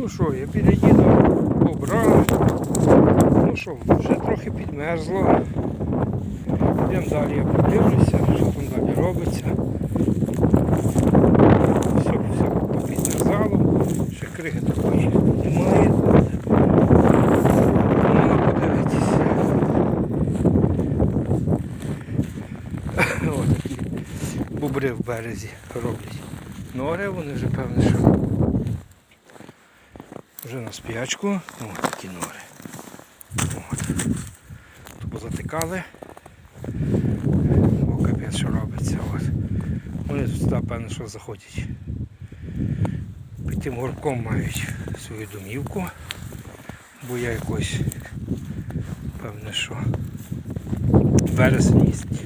Ну що, я біля діда побрав. Ну що, вже трохи підмерзло. Йдемо далі, я подивлюся, що там далі робиться. Все, все попідмерзало. Ще криги такої немає. Можна подивитися. Ось бобри в березі роблять. Нори, вони вже певне, що вже на спячку. Ось такі нори. От. Позатикали. О, капець, що робиться. От. Вони тут сюди, певно, що заходять. Під тим горбком мають свою домівку. Бо я якось, певне, що вересень місяць,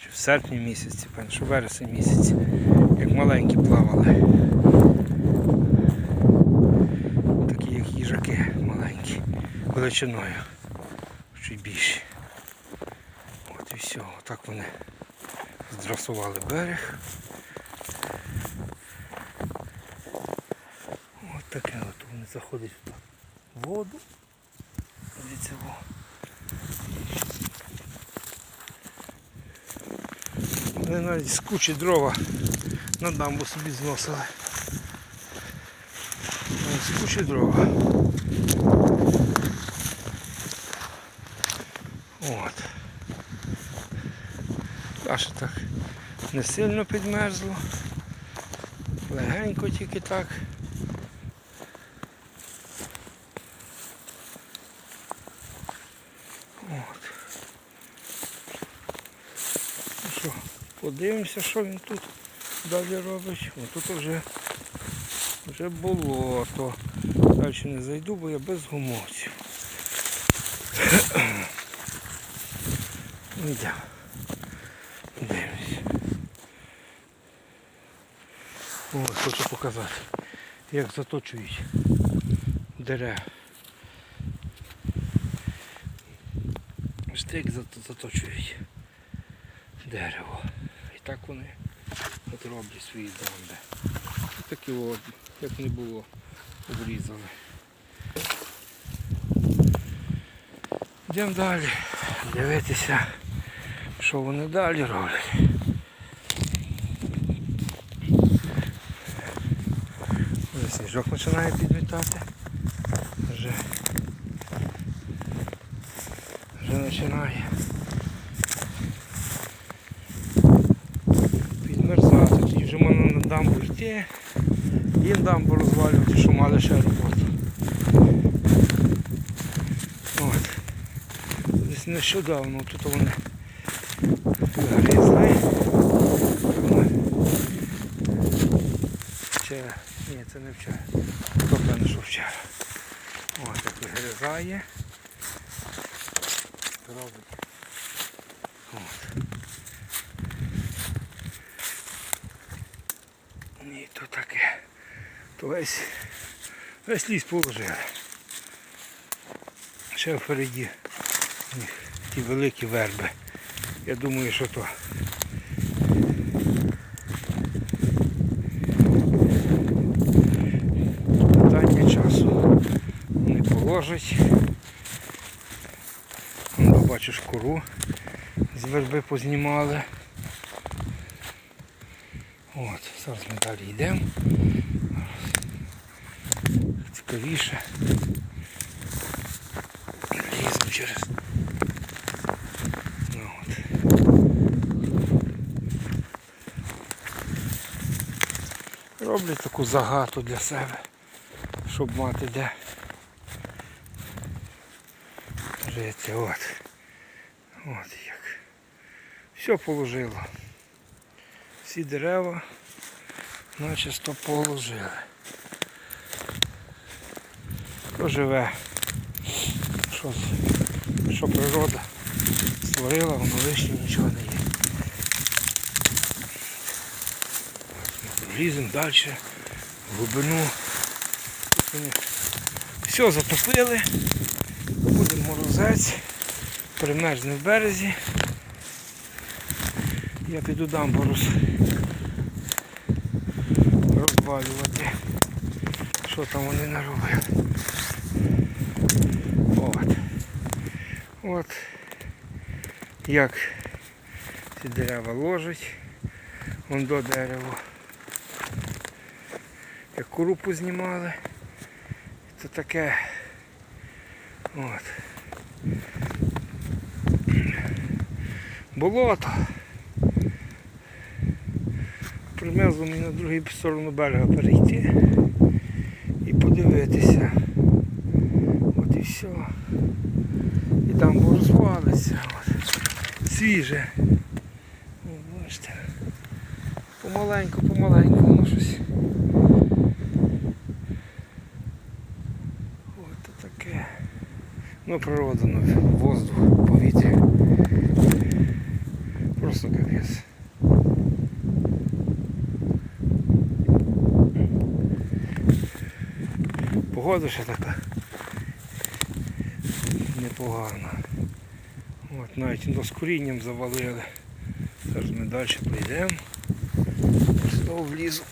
чи в серпні місяці, певно, що вересень місяць, як маленькі плавали. Такі як їжаки маленькі, величиною, чуть більші. От і все, отак вони здрасували берег. От таке от вони заходять в воду. Дивіться, во. Вони навіть з кучі дрова на дамбу собі зносили. З кучі дрова. От. Аж так не сильно підмерзло. Легенько тільки так. От. Ну що, подивимося, що він тут далі робить. О, тут вже, вже болото. Далі не зайду, бо я без гумовців. Ну, Йдемо. Дивимось. О, хочу показати, як заточують дерева. Штик зато- заточують дерево. І так вони от роблять свої дамби. І от, як не було, обрізали. Йдемо далі, дивитися, що вони далі роблять. Вже сніжок починає підмітати. Вже, вже починає. Підмерзати, тоді вже можна на дамбу йти. Їм дамбу розвалювати, що мали ще роботу. От. Десь нещодавно тут вони Вчора. Ні, це не вчора. То певно, що вчора. Ось так вигризає. Робить. От. Ні, то таке. То весь, весь ліс положили. Ще впереді ті великі верби. Я думаю, що то. Не положить. Вон, бачиш кору з верби познімали. От, зараз ми далі йдемо. Цікавіше. Ліземо через. Ну. Роблю таку загату для себе, щоб мати де жити. От. От як. Все положило. Всі дерева начисто положили. Хто живе, що, що природа створила, воно лишнє нічого не є. Ліземо далі, в глибину. Все затопили, буде морозець, примерзне в березі. Я піду дамбу роз... розвалювати, що там вони наробили. От. От як ці дерева ложать. Вон до дерева. Як крупу знімали. То таке. От. Болото. Примезло мені на другу сторону берега перейти і подивитися. От і все. І там бо розвалиться. Свіже. Бачите. Помаленьку, помаленьку, воно щось. От то таке. Ну, природа, ну, воздух, повітря. Просто капець. Погода ще така непогана. От навіть ну, з корінням завалили. Зараз ми далі прийдемо. Знову влізу.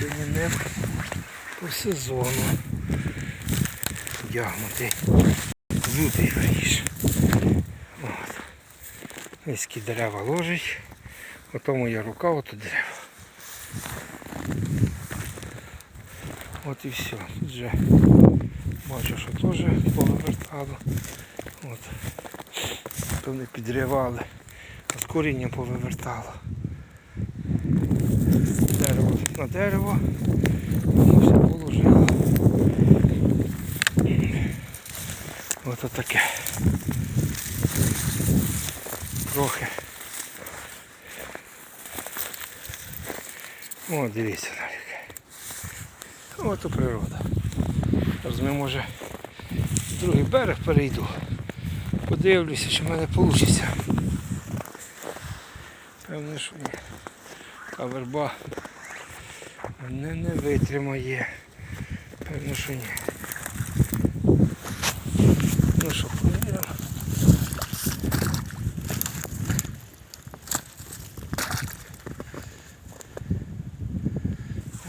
Сьогодні не по сезону. Вдягнутий. Зутий верніше. От. Низькі дерева ложить. Ото моя рука, ото дерева. От і все. Тут вже бачу, що теж повивертало. От. Вони підривали, з корінням повивертало. Дерево на дерево. Воно все положило. Ось таке. Трохи. О, дивіться навіть. Ото природа. Зараз ми може другий берег перейду. Подивлюся, чи в мене вийде. Певно, що ні. Та верба мене не витримає. Певно, що ні. Ну що, повіримо.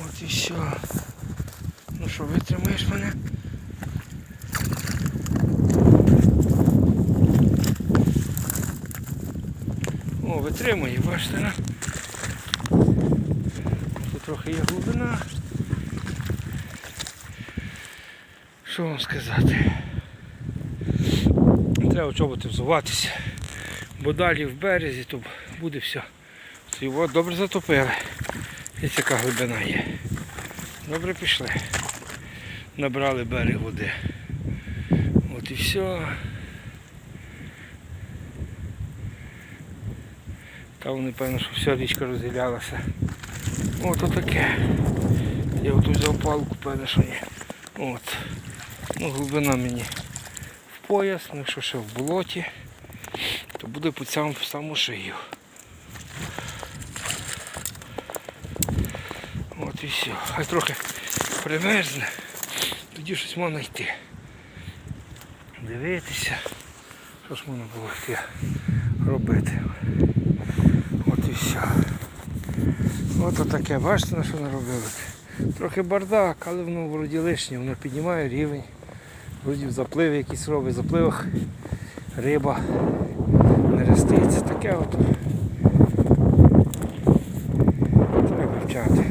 От і все. Ну що, витримаєш мене? О, витримує, бачите, на? Тут трохи є глибина. Що вам сказати? Треба чоботи взуватися, бо далі в березі то буде все. Його добре затопили. І яка глибина є. Добре пішли. Набрали берег води. От і все. Там вони певно, що вся річка розділялася. От отаке. Я отут взяв палку, певно, що ні. От. Ну, глибина мені в пояс, ну якщо ще в болоті, то буде по цьому саму шию. От і все. Хай трохи примерзне, тоді щось можна йти. Дивитися, що ж можна було йти робити. І все. От таке, бачите, на що наробили? Трохи бардак, але воно вроді лишнє, воно піднімає рівень. Вроді запливи якісь робить, в запливах риба не роститься. Таке от треба вчати.